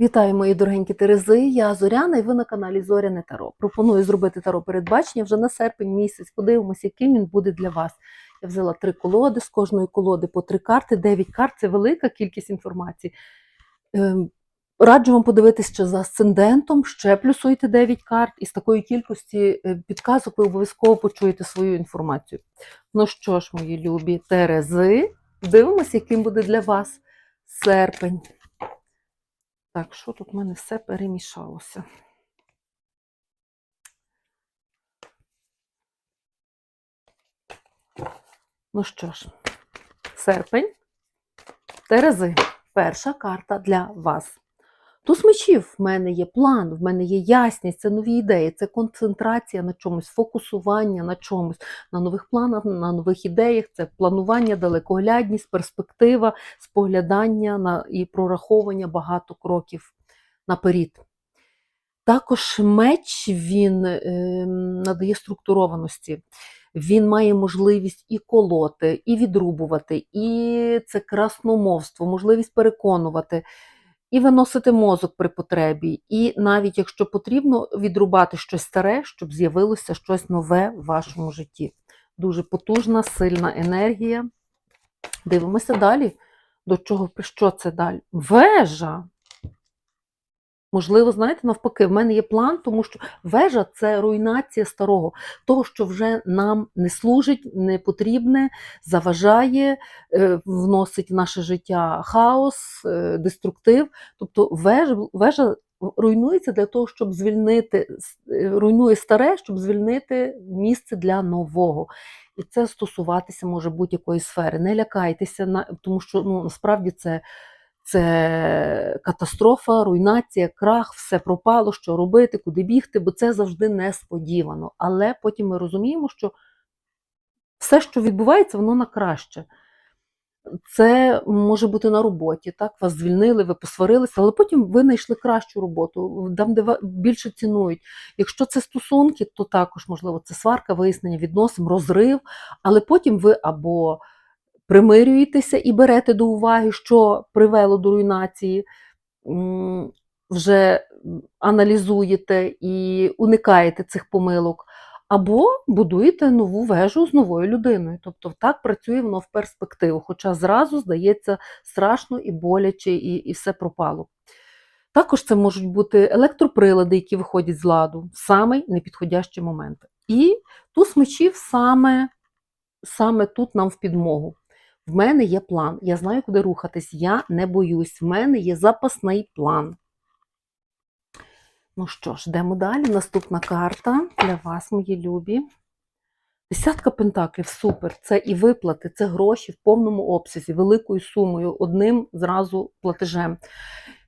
Вітаю, мої дорогенькі Терези. Я Зоряна, і ви на каналі Зоряне Таро. Пропоную зробити таро передбачення вже на серпень місяць. Подивимося, яким він буде для вас. Я взяла три колоди, з кожної колоди по три карти, дев'ять карт це велика кількість інформації. Ем, Раджу вам подивитися ще за асцендентом, ще плюсуйте 9 карт, і з такої кількості е, підказок ви обов'язково почуєте свою інформацію. Ну що ж, мої любі Терези, дивимося, яким буде для вас серпень. Так, що тут в мене все перемішалося? Ну що ж, серпень, Терези, перша карта для вас. Туз мечів в мене є план, в мене є ясність, це нові ідеї, це концентрація на чомусь, фокусування на чомусь, на нових планах, на нових ідеях, це планування, далекоглядність, перспектива, споглядання на, і прораховування багато кроків наперед. Також меч він е, надає структурованості. Він має можливість і колоти, і відрубувати, і це красномовство, можливість переконувати, і виносити мозок при потребі. І навіть якщо потрібно відрубати щось старе, щоб з'явилося щось нове в вашому житті. Дуже потужна, сильна енергія. Дивимося далі. До чого що це далі? Вежа. Можливо, знаєте, навпаки, в мене є план, тому що вежа це руйнація старого, того, що вже нам не служить, не потрібне, заважає, е, вносить в наше життя хаос, е, деструктив. Тобто вежа, вежа руйнується для того, щоб звільнити, е, руйнує старе, щоб звільнити місце для нового. І це стосуватися може будь-якої сфери. Не лякайтеся, тому що ну, насправді це. Це катастрофа, руйнація, крах, все пропало, що робити, куди бігти, бо це завжди несподівано. Але потім ми розуміємо, що все, що відбувається, воно на краще. Це може бути на роботі, так, вас звільнили, ви посварилися, але потім ви знайшли кращу роботу, там, де більше цінують. Якщо це стосунки, то також, можливо, це сварка, вияснення відносин, розрив, але потім ви або примирюєтеся і берете до уваги, що привело до руйнації, вже аналізуєте і уникаєте цих помилок, або будуєте нову вежу з новою людиною. Тобто так працює воно в перспективу, хоча зразу здається страшно і боляче, і, і все пропало. Також це можуть бути електроприлади, які виходять з ладу в самий непідходящий момент. І туз мечів саме, саме тут нам в підмогу. В мене є план, я знаю, куди рухатись, я не боюсь, в мене є запасний план. Ну що ж, йдемо далі. Наступна карта для вас, мої любі. Десятка пентаклів, супер. Це і виплати, це гроші в повному обсязі, великою сумою, одним зразу платежем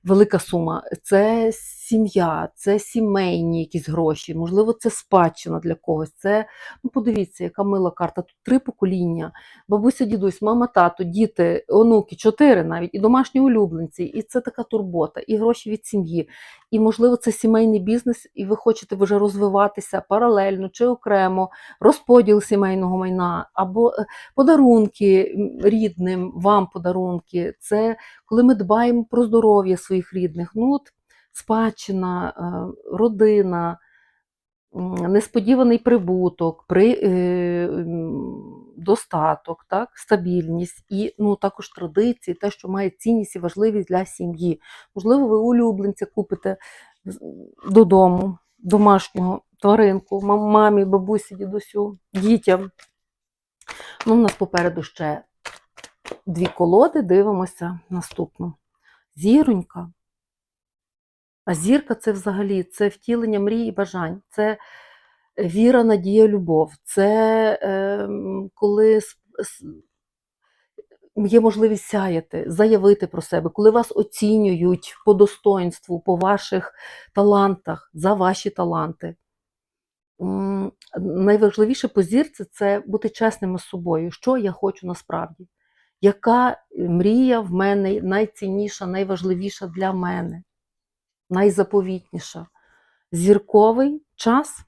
велика сума. Це сім'я, це сімейні якісь гроші, можливо, це спадщина для когось. Це, ну подивіться, яка мила карта. Тут три покоління: бабуся, дідусь, мама, тато, діти, онуки, чотири навіть, і домашні улюбленці. І це така турбота, і гроші від сім'ї. І, можливо, це сімейний бізнес, і ви хочете вже розвиватися паралельно чи окремо, розподіл сімейного майна, або е, подарунки рідним, вам подарунки. Це коли ми дбаємо про здоров'я своїх рідних, ну от спадщина, е, родина, несподіваний прибуток, при, е, достаток, так, стабільність і ну, також традиції, те, що має цінність і важливість для сім'ї. Можливо, ви улюбленця купите додому, домашнього тваринку, мамі, бабусі, дідусю, дітям. Ну, У нас попереду ще дві колоди, дивимося наступну. Зіронька. А зірка це взагалі це втілення мрій і бажань, це віра, надія, любов, це е, коли є можливість сяяти, заявити про себе, коли вас оцінюють по достоинству, по ваших талантах, за ваші таланти. Найважливіше по зірці це бути чесними з собою, що я хочу насправді яка мрія в мене найцінніша, найважливіша для мене, найзаповітніша. Зірковий час.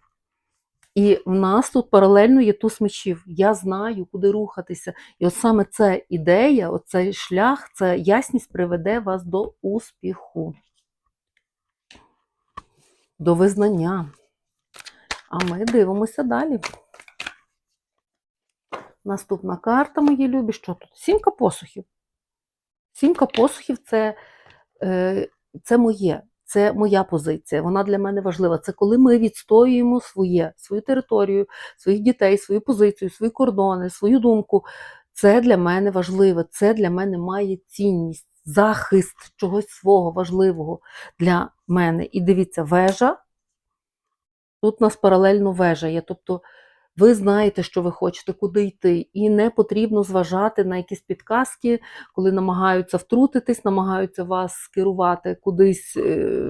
І в нас тут паралельно є туз мечів. Я знаю, куди рухатися. І от саме ця ідея, оцей шлях, ця ясність приведе вас до успіху. до визнання. А ми дивимося далі. Наступна карта, мої любі, що тут? Сімка посухів. Сімка посухів це, е, це моє, це моя позиція. Вона для мене важлива. Це коли ми відстоюємо своє, свою територію, своїх дітей, свою позицію, свої кордони, свою думку. Це для мене важливе, це для мене має цінність, захист чогось свого важливого для мене. І дивіться, вежа. Тут у нас паралельно вежа є. Тобто ви знаєте, що ви хочете, куди йти, і не потрібно зважати на якісь підказки, коли намагаються втрутитись, намагаються вас скерувати кудись е,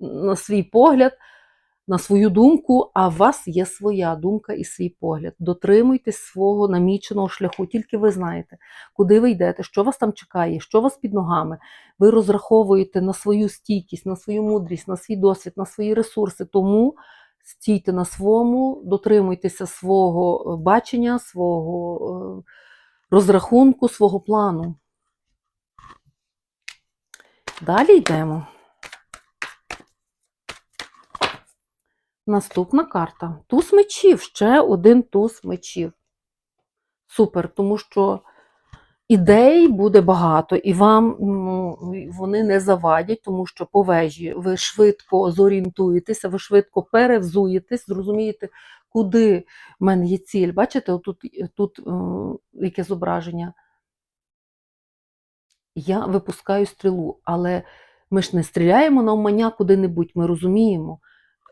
на свій погляд, на свою думку, а у вас є своя думка і свій погляд. Дотримуйтесь свого наміченого шляху, тільки ви знаєте, куди ви йдете, що вас там чекає, що вас під ногами. Ви розраховуєте на свою стійкість, на свою мудрість, на свій досвід, на свої ресурси. Тому стійте на своєму, дотримуйтеся свого е, бачення, свого е, розрахунку, свого плану. Далі йдемо. Наступна карта. Туз мечів. Ще один туз мечів. Супер, тому що ідей буде багато, і вам ну, вони не завадять, тому що по вежі ви швидко зорієнтуєтеся, ви швидко перевзуєтесь, зрозумієте, куди в мене є ціль. Бачите, отут, тут е, яке зображення? Я випускаю стрілу, але ми ж не стріляємо на умання куди-небудь, ми розуміємо,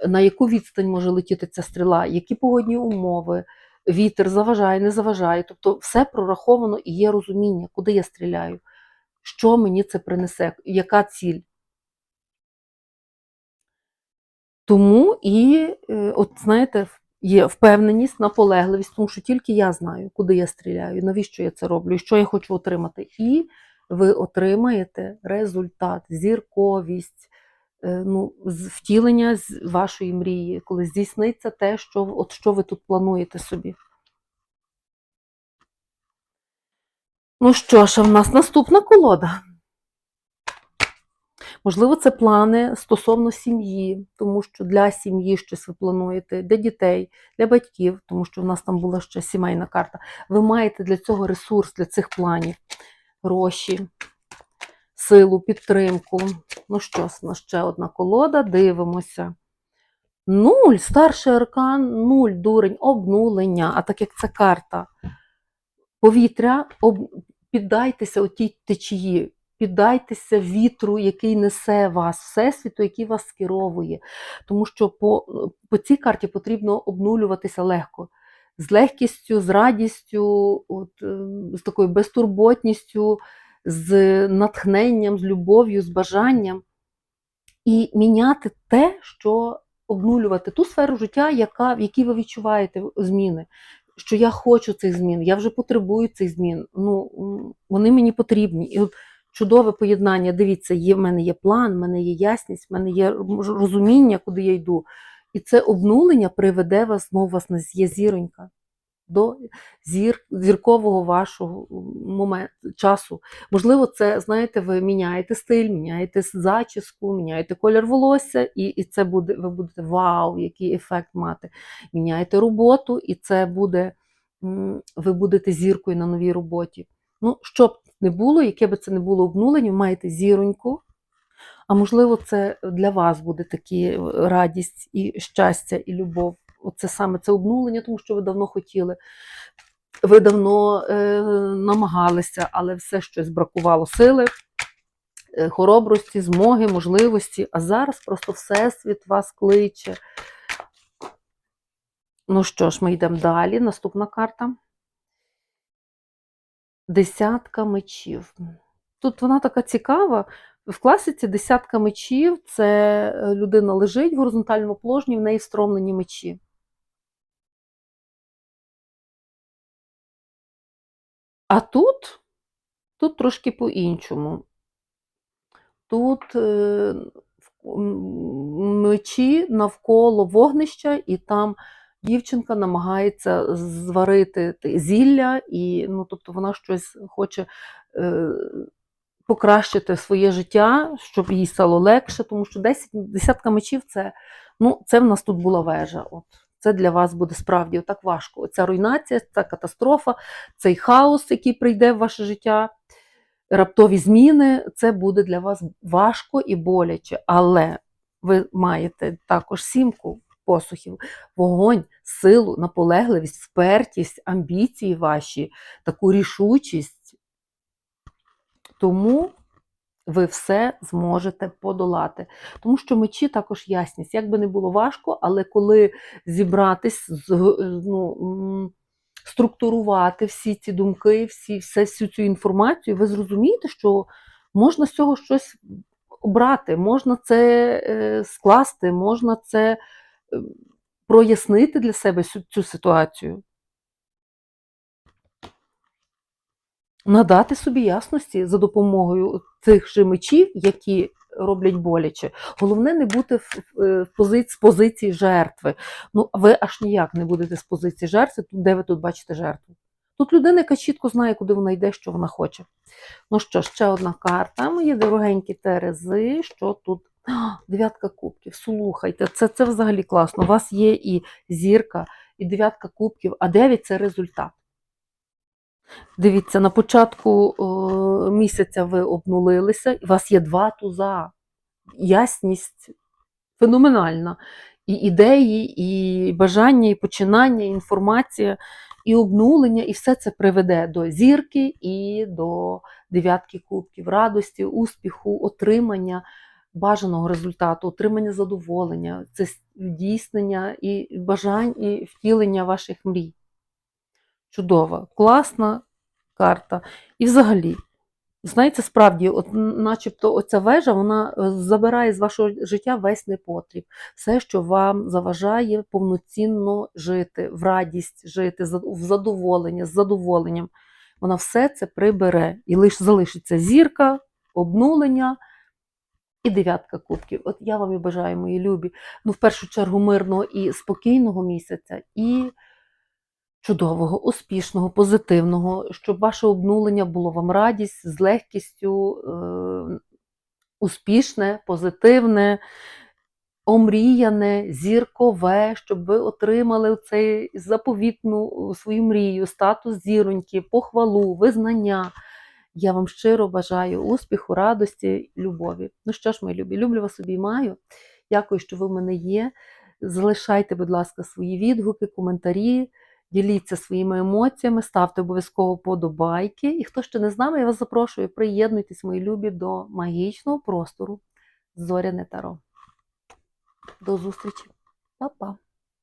на яку відстань може летіти ця стріла, які погодні умови, вітер заважає, не заважає. Тобто все прораховано і є розуміння, куди я стріляю, що мені це принесе, яка ціль. Тому і, е, от знаєте, є впевненість, наполегливість, тому що тільки я знаю, куди я стріляю, навіщо я це роблю, що я хочу отримати. І ви отримаєте результат, зірковість, ну, з- втілення з вашої мрії, коли здійсниться те, що, от що ви тут плануєте собі. Ну що ж, а в нас наступна колода. Можливо, це плани стосовно сім'ї, тому що для сім'ї щось ви плануєте, для дітей, для батьків, тому що в нас там була ще сімейна карта. Ви маєте для цього ресурс, для цих планів, гроші, силу, підтримку. Ну що ще одна колода, дивимося. Нуль, старший аркан, нуль, дурень, обнулення. А так як це карта повітря, об... піддайтеся отій течії, піддайтеся вітру, який несе вас, всесвіту, який вас скеровує. Тому що по, по цій карті потрібно обнулюватися легко. З легкістю, з радістю, от, е, з такою безтурботністю, з натхненням, з любов'ю, з бажанням. І міняти те, що обнулювати ту сферу життя, яка, в якій ви відчуваєте зміни. Що я хочу цих змін, я вже потребую цих змін. Ну, вони мені потрібні. І от чудове поєднання. Дивіться, є, в мене є план, в мене є ясність, в мене є розуміння, куди я йду. І це обнулення приведе вас, знову вас на є зіронька до зір, зіркового вашого моменту, часу. Можливо, це, знаєте, ви міняєте стиль, міняєте зачіску, міняєте колір волосся, і, і це буде, ви будете вау, який ефект мати. Міняєте роботу, і це буде, ви будете зіркою на новій роботі. Ну, що б не було, яке би це не було обнулення, маєте зіроньку. А можливо, це для вас буде такі е, радість і щастя, і любов. Оце саме це обнулення, тому що ви давно хотіли. Ви давно е, намагалися, але все щось бракувало сили, е, хоробрості, змоги, можливості. А зараз просто Всесвіт вас кличе. Ну що ж, ми йдемо далі. Наступна карта. Десятка мечів. Тут вона така цікава. В класиці десятка мечів це е, людина лежить в горизонтальному положенні, в неї встромлені мечі. А тут, тут трошки по-іншому. Тут е, мечі навколо вогнища, і там дівчинка намагається зварити зілля, і, ну, тобто вона щось хоче е, покращити своє життя, щоб їй стало легше, тому що 10, десятка мечів це, ну, це в нас тут була вежа. От. Це для вас буде справді так важко. Ця руйнація, ця катастрофа, цей хаос, який прийде в ваше життя, раптові зміни, це буде для вас важко і боляче. Але ви маєте також сімку посухів, вогонь, силу, наполегливість, впертість, амбіції ваші, таку рішучість. Тому ви все зможете подолати. Тому що мечі також ясність. Як би не було важко, але коли зібратись, ну, структурувати всі ці думки, всі, все, всю цю інформацію, ви зрозумієте, що можна з цього щось обрати, можна це е, скласти, можна це е, прояснити для себе цю ситуацію. Надати собі ясності за допомогою цих же мечів, які роблять боляче. Головне не бути в, в, в пози- з позиції жертви. Ну, ви аж ніяк не будете з позиції жертви, де ви тут бачите жертву. Тут людина, яка чітко знає, куди вона йде, що вона хоче. Ну що, ще одна карта, мої дорогенькі Терези. Що тут? Дев'ятка кубків. Слухайте, це, це взагалі класно. У вас є і зірка, і дев'ятка кубків, а дев'ять це результат. Дивіться, на початку е, місяця ви обнулилися, і у вас є два туза. Ясність феноменальна. І ідеї, і бажання, і починання, і інформація, і обнулення, і все це приведе до зірки і до дев'ятки кубків, радості, успіху, отримання бажаного результату, отримання задоволення, це здійснення і бажань, і втілення ваших мрій. Чудова, класна карта. І взагалі, знаєте, справді, от, начебто оця вежа вона е, забирає з вашого життя весь непотріб, все, що вам заважає повноцінно жити, в радість жити, в задоволення, з задоволенням. Вона все це прибере. І лише залишиться зірка, обнулення і дев'ятка кубків. От я вам і бажаю, мої любі, ну, в першу чергу, мирного і спокійного місяця. і чудового, успішного, позитивного, щоб ваше обнулення було вам радість з легкістю, е, успішне, позитивне, омріяне, зіркове, щоб ви отримали цей заповітну свою мрію, статус зіроньки, похвалу, визнання. Я вам щиро бажаю успіху, радості, любові. Ну що ж, мої любі, люблю вас обіймаю. Дякую, що ви в мене є. Залишайте, будь ласка, свої відгуки, коментарі. Діліться своїми емоціями, ставте обов'язково подобайки. І хто ще не з нами, я вас запрошую, приєднуйтесь, мої любі, до магічного простору Зоряне Таро. До зустрічі. Па-па!